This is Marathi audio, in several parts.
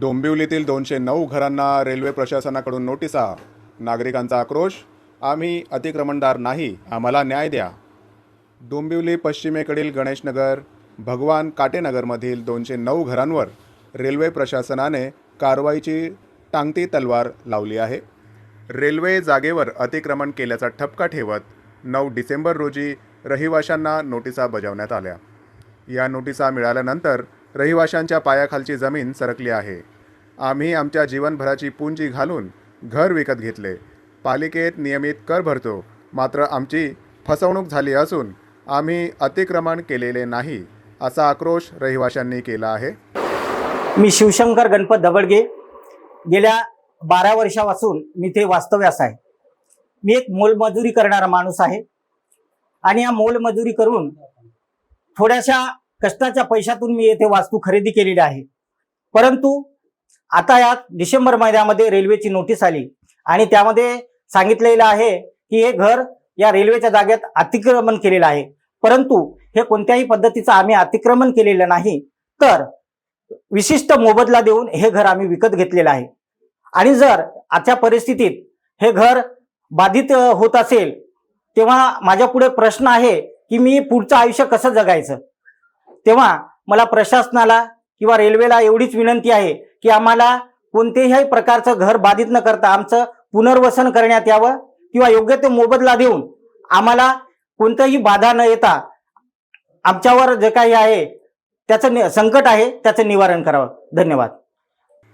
डोंबिवलीतील दोनशे नऊ घरांना रेल्वे प्रशासनाकडून नोटिसा. नागरिकांचा आक्रोश आम्ही अतिक्रमणदार नाही आम्हाला न्याय द्या. डोंबिवली पश्चिमेकडील गणेशनगर भगवान काटेनगरमधील दोनशे नऊ घरांवर रेल्वे प्रशासनाने कारवाईची टांगती तलवार लावली आहे. रेल्वे जागेवर अतिक्रमण केल्याचा ठपका ठेवत नऊ डिसेंबर रोजी रहिवाशांना नोटिसा बजावण्यात आल्या. या नोटिसा मिळाल्यानंतर रहिवाशांच्या पायाखालची जमीन सरकली आहे. आम्ही आमच्या जीवनभराची पुंजी घालून घर विकत घेतले. पालिकेत नियमित कर भरतो. मात्र आमची फसवणूक झाली असून आम्ही अतिक्रमण केलेले नाही असा आक्रोश रहिवाशांनी केला आहे. मी शिवशंकर गणपत दबडगे गेल्या बारा वर्षापासून मी ते वास्तव्यास आहे. मी एक मोलमजुरी करणारा माणूस आहे. आणि या मोलमजुरी करून थोड्याशा कष्टाच्या पैशातून मी येथे वास्तू खरेदी केलेली आहे. परंतु आता या डिसेंबर महिन्यामध्ये रेल्वेची नोटीस आली आणि त्यामध्ये सांगितलेलं आहे की हे घर या रेल्वेच्या जागेत अतिक्रमण केलेलं आहे. परंतु हे कोणत्याही पद्धतीचं आम्ही अतिक्रमण केलेलं नाही तर विशिष्ट मोबदला देऊन हे घर आम्ही विकत घेतलेलं आहे. आणि जर आजच्या परिस्थितीत हे घर बाधित होत असेल तेव्हा माझ्या पुढे प्रश्न आहे की मी पुढचं आयुष्य कसं जगायचं? तेव्हा मला प्रशासनाला किंवा रेल्वेला एवढीच विनंती आहे की आम्हाला कोणत्याही प्रकारचं घर बाधित न करता आमचं पुनर्वसन करण्यात यावं किंवा योग्य ते मोबदला देऊन आम्हाला कोणतंही बाधा न येता आमच्यावर जे काही आहे त्याचं नि- संकट आहे त्याचं निवारण करावं. धन्यवाद.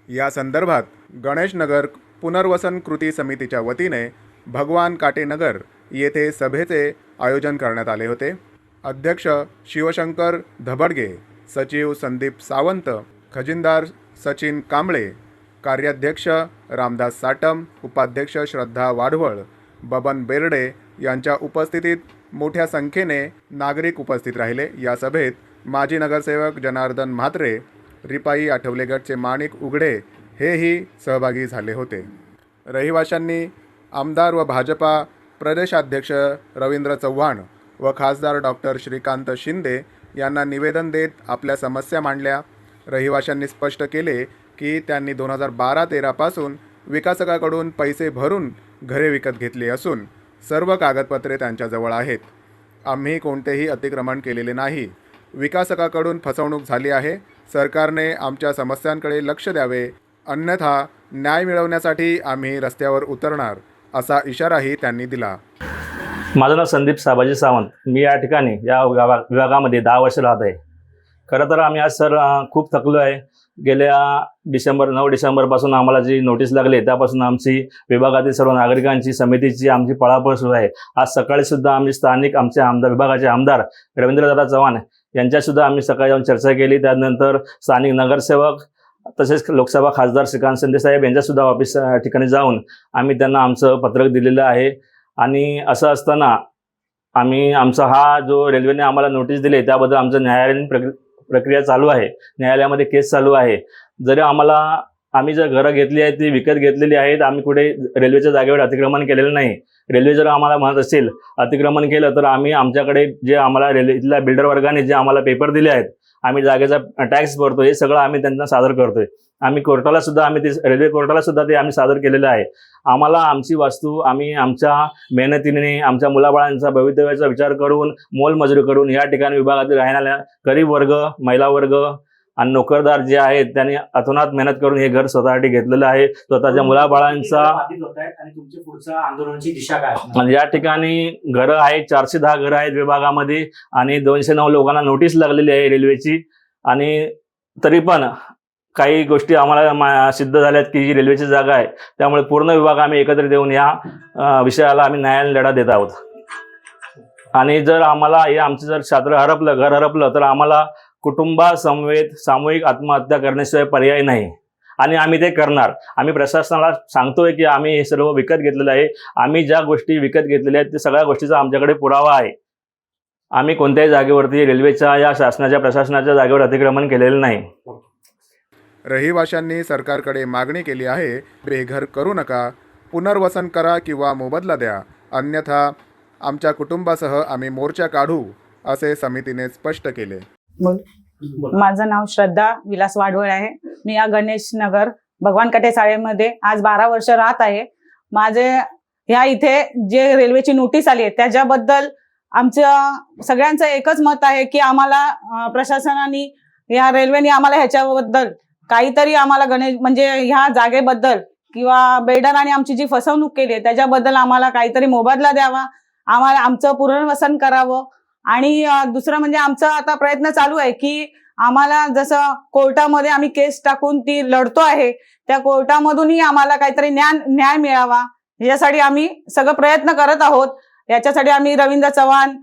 या संदर्भात गणेशनगर पुनर्वसन कृती समितीच्या वतीने भगवान काटेनगर येथे सभेचे आयोजन करण्यात आले होते. अध्यक्ष शिवशंकर धबडगे सचिव संदीप सावंत खजिनदार सचिन कांबळे कार्याध्यक्ष रामदास साटम उपाध्यक्ष श्रद्धा वाढवळ बबन बेर्डे यांच्या उपस्थितीत मोठ्या संख्येने नागरिक उपस्थित राहिले. या सभेत माजी नगरसेवक जनार्दन म्हात्रे रिपाई आठवले गटचे माणिक उघडे हेही सहभागी झाले होते. रहिवाशांनी आमदार व भाजपा प्रदेशाध्यक्ष रवींद्र चव्हाण व खासदार डॉक्टर श्रीकांत शिंदे यांना निवेदन देत आपल्या समस्या मांडल्या. रहिवाशांनी स्पष्ट केले की त्यांनी दोन हजार बारा तेरापासून विकासकाकडून पैसे भरून घरे विकत घेतली असून सर्व कागदपत्रे त्यांच्याजवळ आहेत. आम्ही कोणतेही अतिक्रमण केलेले नाही. विकासकाकडून फसवणूक झाली आहे. सरकारने आमच्या समस्यांकडे लक्ष द्यावे. अन्यथा न्याय मिळवण्यासाठी आम्ही रस्त्यावर उतरणार असा इशाराही त्यांनी दिला. माझं नाव संदीप साबाजी सावंत. मी या ठिकाणी या विभागा विभागामध्ये दहा वर्ष राहत आहे. खरं तर आम्ही आज सर खूप थकलो आहे. गेल्या डिसेंबर नऊ डिसेंबरपासून आम्हाला जी नोटीस लागली त्यापासून आमची विभागातील सर्व नागरिकांची समितीची आमची पळापळ सुरू आहे. आज सकाळीसुद्धा आम्ही स्थानिक आमचे आमदार विभागाचे आमदार रवींद्रदादा चव्हाण यांच्यासुद्धा आम्ही सकाळी जाऊन चर्चा केली. त्यानंतर स्थानिक नगरसेवक तसेच लोकसभा खासदार श्रीकांत शिंदे साहेब यांच्यासुद्धा ऑफिस ठिकाणी जाऊन आम्ही त्यांना आमचं पत्रक दिलेलं आहे. आणि असं असताना आम्ही आमचा हा जो रेल्वेने आम्हाला नोटीस दिली त्याबद्दल आमचं न्यायालयीन प्रक्रि प्रक्रिया चालू आहे. न्यायालयामध्ये केस चालू आहे. जरी आम्हाला आम्ही जर घरं घेतली आहेत ती विकत घेतलेली आहेत आम्ही कुठे रेल्वेच्या जागेवर अतिक्रमण केलेलं नाही. रेल्वे जर आम्हाला म्हणत असेल अतिक्रमण केलं तर आम्ही आमच्याकडे जे आम्हाला रेल्वे इथल्या बिल्डर वर्गाने जे आम्हाला पेपर दिले आहेत आम्ही जागेचा टॅक्स भरतो हे सगळं आम्ही त्यांना सादर करतोय. आम्ही कोर्टाला सुद्धा आम्ही ते रेल्वे कोर्टाला सुद्धा ते आम्ही सादर केलेलं आहे. आम्हाला आमची वास्तू आम्ही आमच्या मेहनतीने आमच्या मुलाबाळांचा भवितव्याचा विचार करून मोलमजुरी करून या ठिकाणी विभागातील राहणाऱ्या गरीब वर्ग महिला वर्ग आणि नोकरदार जे आहेत त्यांनी अतोनात मेहनत करून हे घर स्वतःसाठी घेतलेलं आहे. स्वतःच्या मुलाबाळांचा आणि असणार? आणि या ठिकाणी घरं आहेत चारशे दहा घरं आहेत विभागामध्ये आणि दोनशे नऊ लोकांना नोटीस लागलेली आहे रेल्वेची आणि तरी पण काही गोष्टी आम्हाला सिद्ध झाल्यात की ही रेल्वेची जागा आहे. त्यामुळे पूर्ण विभाग आम्ही एकत्रित येऊन या विषयाला आम्ही न्यायालयीन लढा देत आहोत. आणि जर आम्हाला हे आमचं जर छात्र हरपलं घर हरपलं तर आम्हाला कुटुंबासमवेत सामूहिक आत्महत्या करण्याशिवाय पर्याय नाही. आणि आम्ही ते करणार. आम्ही प्रशासनाला सांगतोय की आम्ही हे सर्व विकत घेतलेलं आहे. आम्ही ज्या गोष्टी विकत घेतलेल्या आहेत त्या सगळ्या गोष्टीचा आमच्याकडे पुरावा आहे. आम्ही कोणत्याही जागेवरती रेल्वेच्या या शासनाच्या प्रशासनाच्या जागेवर अतिक्रमण केलेलं नाही. रहिवाशांनी सरकारकडे मागणी केली आहे बेघर करू नका. पुनर्वसन करा किंवा मोबदला द्या. अन्यथा आमच्या कुटुंबासह आम्ही मोर्चा काढू असे समितीने स्पष्ट केले. माझं नाव श्रद्धा विलास वाडवळ आहे. मी या गणेश नगर भगवान कटे शाळेमध्ये आज बारा वर्ष राहत आहे. माझे ह्या इथे जे रेल्वेची नोटीस आली आहे त्याच्याबद्दल आमचं सगळ्यांचं एकच मत आहे की आम्हाला प्रशासनाने या रेल्वेने आम्हाला ह्याच्याबद्दल काहीतरी आम्हाला गणेश म्हणजे ह्या जागेबद्दल किंवा बेल्डराने आमची जी फसवणूक केली आहे त्याच्याबद्दल आम्हाला काहीतरी मोबदला द्यावा. आम्हाला आमचं पुनर्वसन करावं. आणि दुसरं म्हणजे आमचा आता प्रयत्न चालू आहे की आम्हाला जसं कोर्टामध्ये आम्ही केस टाकून ती लढतो आहे त्या कोर्टामधूनही आम्हाला काहीतरी ज्ञान न्याय मिळावा. यासाठी आम्ही सगळं प्रयत्न करत आहोत. याच्यासाठी आम्ही रवींद्र चव्हाण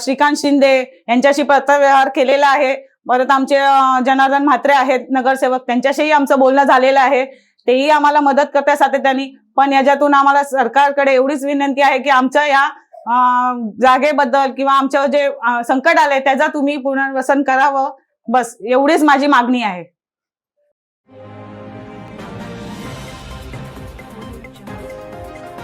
श्रीकांत शिंदे यांच्याशी पत्रव्यवहार केलेला आहे. परत आमचे जनार्दन म्हात्रे आहेत नगरसेवक. त्यांच्याशीही आमचं बोलणं झालेलं आहे. तेही आम्हाला मदत करतात सातत्याने. पण याच्यातून आम्हाला सरकारकडे एवढीच विनंती आहे की आमच्या या जागेबद्दल किंवा आमचं जे संकट आलंय त्याचा तुम्ही पुनर्वसन करावं. बस एवढीच माझी मागणी आहे.